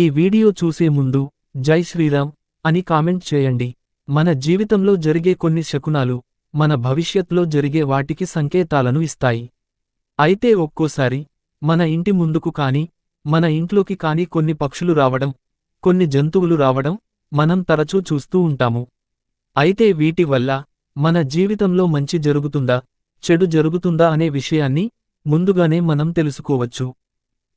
ఈ వీడియో చూసే ముందు జై శ్రీరామ్ అని కామెంట్ చేయండి. మన జీవితంలో జరిగే కొన్ని శకునాలు మన భవిష్యత్లో జరిగే వాటికి సంకేతాలను ఇస్తాయి. అయితే ఒక్కోసారి మన ఇంటి ముందుకు కాని మన ఇంట్లోకి కాని కొన్ని పక్షులు రావడం కొన్ని జంతువులు రావడం మనం తరచూ చూస్తూ ఉంటాము. అయితే వీటి వల్ల మన జీవితంలో మంచి జరుగుతుందా చెడు జరుగుతుందా అనే విషయాన్ని ముందుగానే మనం తెలుసుకోవచ్చు.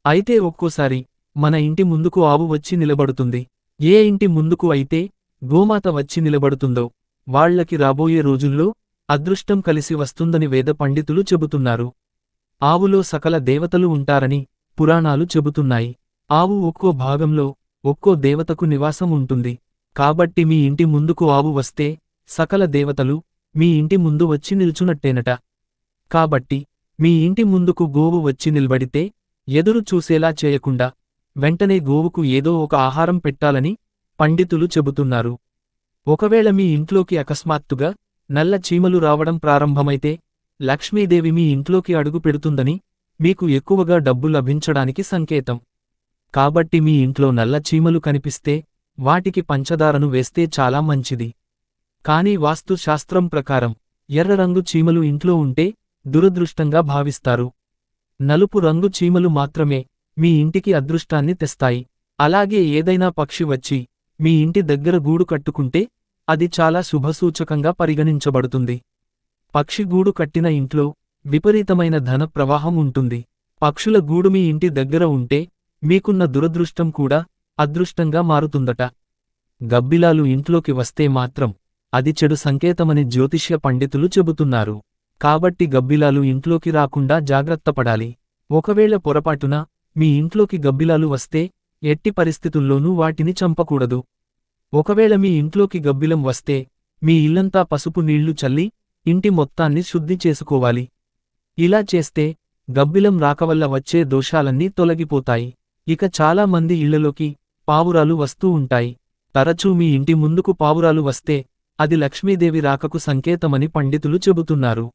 అయితే ఒక్కోసారి మన ఇంటి ముందుకు ఆవు వచ్చి నిలబడుతుంది. ఏ ఇంటి ముందుకు అయితే గోమాత వచ్చి నిలబడుతుందో వాళ్ళకి రాబోయే రోజుల్లో అదృష్టం కలిసి వస్తుందని వేద పండితులు చెబుతున్నారు. ఆవులో సకల దేవతలు ఉంటారని పురాణాలు చెబుతున్నాయి. ఆవు ఒక్కో భాగంలో ఒక్కో దేవతకు నివాసం ఉంటుంది. కాబట్టి మీ ఇంటి ముందుకు ఆవు వస్తే సకల దేవతలు మీ ఇంటి ముందు వచ్చి నిల్చునట్టేనట. కాబట్టి మీ ఇంటి ముందుకు గోవు వచ్చి నిలబడితే ఎదురు చూసేలా చేయకుండా వెంటనే గోవుకు ఏదో ఒక ఆహారం పెట్టాలని పండితులు చెబుతున్నారు. ఒకవేళ మీ ఇంట్లోకి అకస్మాత్తుగా నల్ల చీమలు రావడం ప్రారంభమైతే లక్ష్మీదేవి మీ ఇంట్లోకి అడుగు పెడుతుందని మీకు ఎక్కువగా డబ్బు లభించడానికి సంకేతం. కాబట్టి మీ ఇంట్లో నల్ల చీమలు కనిపిస్తే వాటికి పంచదారను వేస్తే చాలా మంచిది. కానీ వాస్తుశాస్త్రం ప్రకారం ఎర్ర రంగు చీమలు ఇంట్లో ఉంటే దురదృష్టంగా భావిస్తారు. నలుపు రంగు చీమలు మాత్రమే మీ ఇంటికి అదృష్టాన్ని తెస్తాయి. అలాగే ఏదైనా పక్షి వచ్చి మీ ఇంటి దగ్గర గూడు కట్టుకుంటే అది చాలా శుభసూచకంగా పరిగణించబడుతుంది. పక్షి గూడు కట్టిన ఇంట్లో విపరీతమైన ధన ప్రవాహం ఉంటుంది. పక్షుల గూడు మీ ఇంటి దగ్గర ఉంటే మీకున్న దురదృష్టం కూడా అదృష్టంగా మారుతుందట. గబ్బిలాలు ఇంట్లోకి వస్తే మాత్రం అది చెడు సంకేతమని జ్యోతిష్య పండితులు చెబుతున్నారు. కాబట్టి గబ్బిలాలు ఇంట్లోకి రాకుండా జాగ్రత్తపడాలి ఒకవేళ పొరపాటున మీ ఇంట్లోకి గబ్బిలాలు వస్తే ఎట్టి పరిస్థితుల్లోనూ వాటిని చంపకూడదు. ఒకవేళ మీ ఇంట్లోకి గబ్బిలం వస్తే మీ ఇల్లంతా పసుపు నీళ్ళు చల్లి ఇంటి మొత్తాన్ని శుద్ధి చేసుకోవాలి. ఇలా చేస్తే గబ్బిలం రాకవల్ల వచ్చే దోషాలన్నీ తొలగిపోతాయి. ఇక చాలా మంది ఇళ్ళలోకి పావురాలు వస్తూ ఉంటాయి. తరచూ మీ ఇంటి ముందుకు పావురాలు వస్తే అది లక్ష్మీదేవి రాకకు సంకేతమని పండితులు చెబుతున్నారు.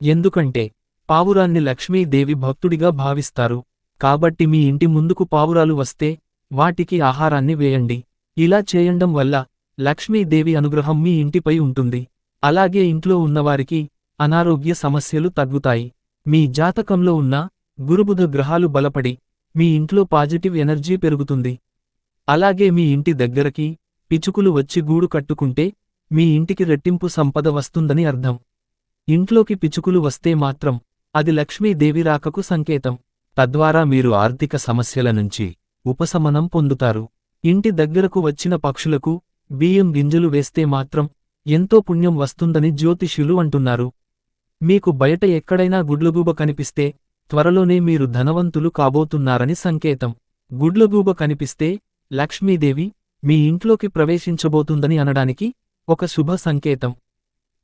ఎందుకంటే పావురాన్ని లక్ష్మీదేవి భక్తుడిగా భావిస్తారు. కాబట్టి మీ ఇంటి ముందుకు పావురాలు వస్తే వాటికి ఆహారాన్ని వేయండి. ఇలా చేయండం వల్ల లక్ష్మీదేవి అనుగ్రహం మీ ఇంటిపై ఉంటుంది. అలాగే ఇంట్లో ఉన్నవారికి అనారోగ్య సమస్యలు తగ్గుతాయి. మీ జాతకంలో ఉన్న గురుబుధ గ్రహాలు బలపడి మీ ఇంట్లో పాజిటివ్ ఎనర్జీ పెరుగుతుంది. అలాగే మీ ఇంటి దగ్గరకి పిచుకులు వచ్చి గూడు కట్టుకుంటే మీ ఇంటికి రెట్టింపు సంపద వస్తుందని అర్థం. ఇంట్లోకి పిచుకులు వస్తే మాత్రం అది లక్ష్మీదేవి రాకకు సంకేతం. తద్వారా మీరు ఆర్థిక సమస్యల నుంచి ఉపశమనం పొందుతారు. ఇంటి దగ్గరకు వచ్చిన పక్షులకు బియ్యం గింజలు వేస్తే మాత్రం ఎంతో పుణ్యం వస్తుందని జ్యోతిష్యులు అంటున్నారు. మీకు బయట ఎక్కడైనా గుడ్లగూబ కనిపిస్తే త్వరలోనే మీరు ధనవంతులు కాబోతున్నారని సంకేతం. గుడ్లగూబ కనిపిస్తే లక్ష్మీదేవి మీ ఇంట్లోకి ప్రవేశించబోతుందని అనడానికి ఒక శుభ సంకేతం.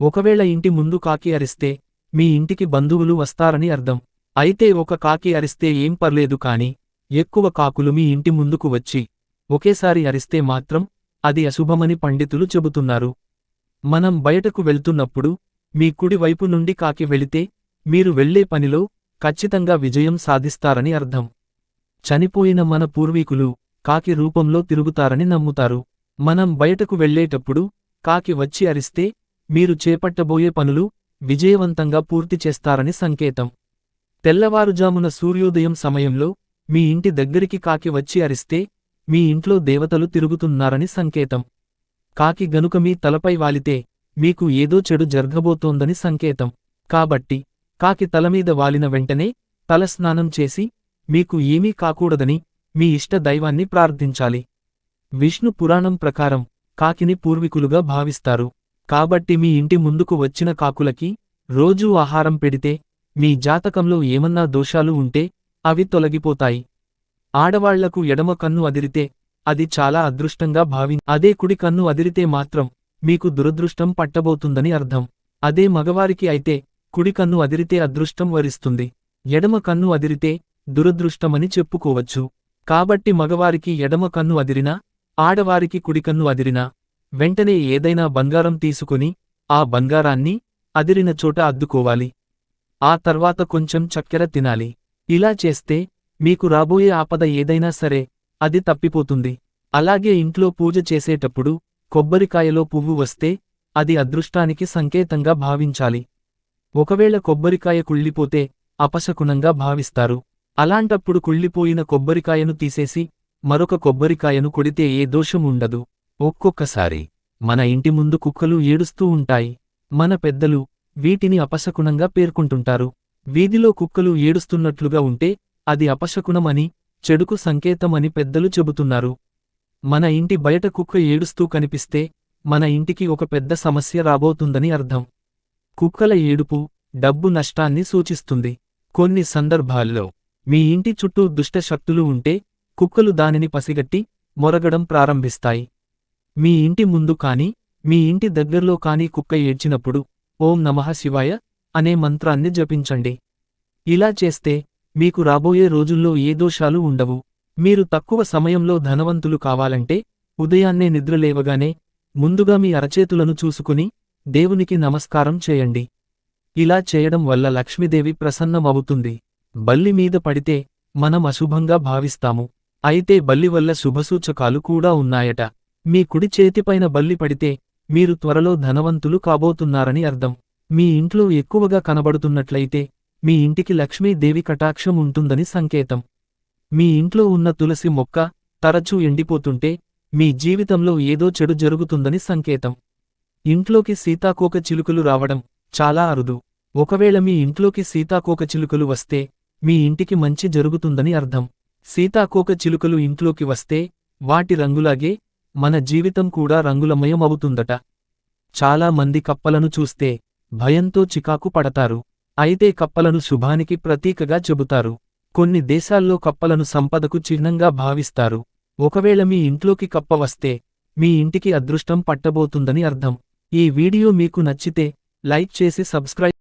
ఒకవేళ ఇంటి ముందు కాకి అరిస్తే మీ ఇంటికి బంధువులు వస్తారని అర్థం. అయితే ఒక కాకి అరిస్తే ఏం పర్లేదు కాని ఎక్కువ కాకులు మీ ఇంటి ముందుకు వచ్చి ఒకేసారి అరిస్తే మాత్రం అది అశుభమని పండితులు చెబుతున్నారు. మనం బయటకు వెళ్తున్నప్పుడు మీ కుడివైపు నుండి కాకి వెళితే మీరు వెళ్ళే పనిలో ఖచ్చితంగా విజయం సాధిస్తారని అర్థం. చనిపోయిన మన పూర్వీకులు కాకి రూపంలో తిరుగుతారని నమ్ముతారు. మనం బయటకు వెళ్ళేటప్పుడు కాకి వచ్చి అరిస్తే మీరు చేపట్టబోయే పనులు విజయవంతంగా పూర్తి చేస్తారని సంకేతం. తెల్లవారుజామున సూర్యోదయం సమయంలో మీ ఇంటి దగ్గరికి కాకి వచ్చి అరిస్తే మీ ఇంట్లో దేవతలు తిరుగుతున్నారని సంకేతం. కాకి గనుక మీ తలపై వాలితే మీకు ఏదో చెడు జరగబోతోందని సంకేతం. కాబట్టి కాకి తలమీద వాలిన వెంటనే తలస్నానం చేసి మీకు ఏమీ కాకూడదని మీ ఇష్ట దైవాన్ని ప్రార్థించాలి. విష్ణు పురాణం ప్రకారం కాకిని పూర్వీకులుగా భావిస్తారు. కాబట్టి మీ ఇంటి ముందుకు వచ్చిన కాకులకి రోజూ ఆహారం పెడితే మీ జాతకంలో ఏమన్నా దోషాలు ఉంటే అవి తొలగిపోతాయి. ఆడవాళ్ళకు ఎడమ కన్ను అదిరితే అది చాలా అదృష్టంగా భావి అదే కుడి కన్ను అదిరితే మాత్రం మీకు దురదృష్టం పట్టబోతుందని అర్థం. అదే మగవారికి అయితే కుడి కన్ను అదిరితే అదృష్టం వరిస్తుంది. ఎడమ కన్ను అదిరితే దురదృష్టమని చెప్పుకోవచ్చు. కాబట్టి మగవారికి ఎడమ కన్ను అదిరినా ఆడవారికి కుడికన్ను అదిరినా వెంటనే ఏదైనా బంగారం తీసుకుని ఆ బంగారాన్ని అదిరిన చోట అద్దుకోవాలి. ఆ తర్వాత కొంచెం చక్కెర తినాలి. ఇలా చేస్తే మీకు రాబోయే ఆపద ఏదైనా సరే అది తప్పిపోతుంది. అలాగే ఇంట్లో పూజ చేసేటప్పుడు కొబ్బరికాయలో పువ్వు వస్తే అది అదృష్టానికి సంకేతంగా భావించాలి. ఒకవేళ కొబ్బరికాయ కుళ్ళిపోతే అపశకునంగా భావిస్తారు. అలాంటప్పుడు కుళ్ళిపోయిన కొబ్బరికాయను తీసేసి మరొక కొబ్బరికాయను కొడితే ఏ దోషం ఉండదు. ఒక్కొక్కసారి మన ఇంటి ముందు కుక్కలు ఏడుస్తూ ఉంటాయి. మన పెద్దలు వీటిని అపశకునంగా పేర్కొంటుంటారు. వీధిలో కుక్కలు ఏడుస్తున్నట్లుగా ఉంటే అది అపశకునమని చెడుకు సంకేతమని పెద్దలు చెబుతున్నారు. మన ఇంటి బయట కుక్క ఏడుస్తూ కనిపిస్తే మన ఇంటికి ఒక పెద్ద సమస్య రాబోతుందని అర్థం. కుక్కల ఏడుపు డబ్బు నష్టాన్ని సూచిస్తుంది. కొన్ని సందర్భాల్లో మీ ఇంటి చుట్టూ దుష్ట శక్తులు ఉంటే కుక్కలు దానిని పసిగట్టి మొరగడం ప్రారంభిస్తాయి. మీ ఇంటి ముందు కాని మీ ఇంటి దగ్గర్లో కాని కుక్క ఏడ్చినప్పుడు ఓం నమః శివాయ అనే మంత్రాన్ని జపించండి. ఇలా చేస్తే మీకు రాబోయే రోజుల్లో ఏ దోషాలు ఉండవు. మీరు తక్కువ సమయంలో ధనవంతులు కావాలంటే ఉదయాన్నే నిద్రలేవగానే ముందుగా మీ అరచేతులను చూసుకుని దేవునికి నమస్కారం చేయండి. ఇలా చేయడం వల్ల లక్ష్మీదేవి ప్రసన్నమవుతుంది. బల్లి మీద పడితే మనం అశుభంగా భావిస్తాము. అయితే బల్లి వల్ల శుభసూచకాలు కూడా ఉన్నాయట. మీ కుడి చేతిపైన బల్లి పడితే మీరు త్వరలో ధనవంతులు కాబోతున్నారని అర్థం. మీ ఇంట్లో ఎక్కువగా కనబడుతున్నట్లయితే మీ ఇంటికి లక్ష్మీదేవి కటాక్షం ఉంటుందని సంకేతం. మీ ఇంట్లో ఉన్న తులసి మొక్క తరచూ ఎండిపోతుంటే మీ జీవితంలో ఏదో చెడు జరుగుతుందని సంకేతం. ఇంట్లోకి సీతాకోక చిలుకలు రావడం చాలా అరుదు. ఒకవేళ మీ ఇంట్లోకి సీతాకోక చిలుకలు వస్తే మీ ఇంటికి మంచి జరుగుతుందని అర్థం. సీతాకోక చిలుకలు ఇంట్లోకి వస్తే వాటి రంగులాగే మన జీవితం కూడా రంగులమయం అవుతుందట చాలా మంది కప్పలను చూస్తే భయంతో చికాకు పడతారు. అయితే కప్పలను శుభానికి ప్రతీకగా చెబుతారు. కొన్ని దేశాల్లో కప్పలను సంపదకు చిహ్నంగా భావిస్తారు. ఒకవేళ మీ ఇంట్లోకి కప్ప వస్తే మీ ఇంటికి అదృష్టం పట్టబోతుందని అర్థం. ఈ వీడియో మీకు నచ్చితే లైక్ చేసి సబ్స్క్రైబ్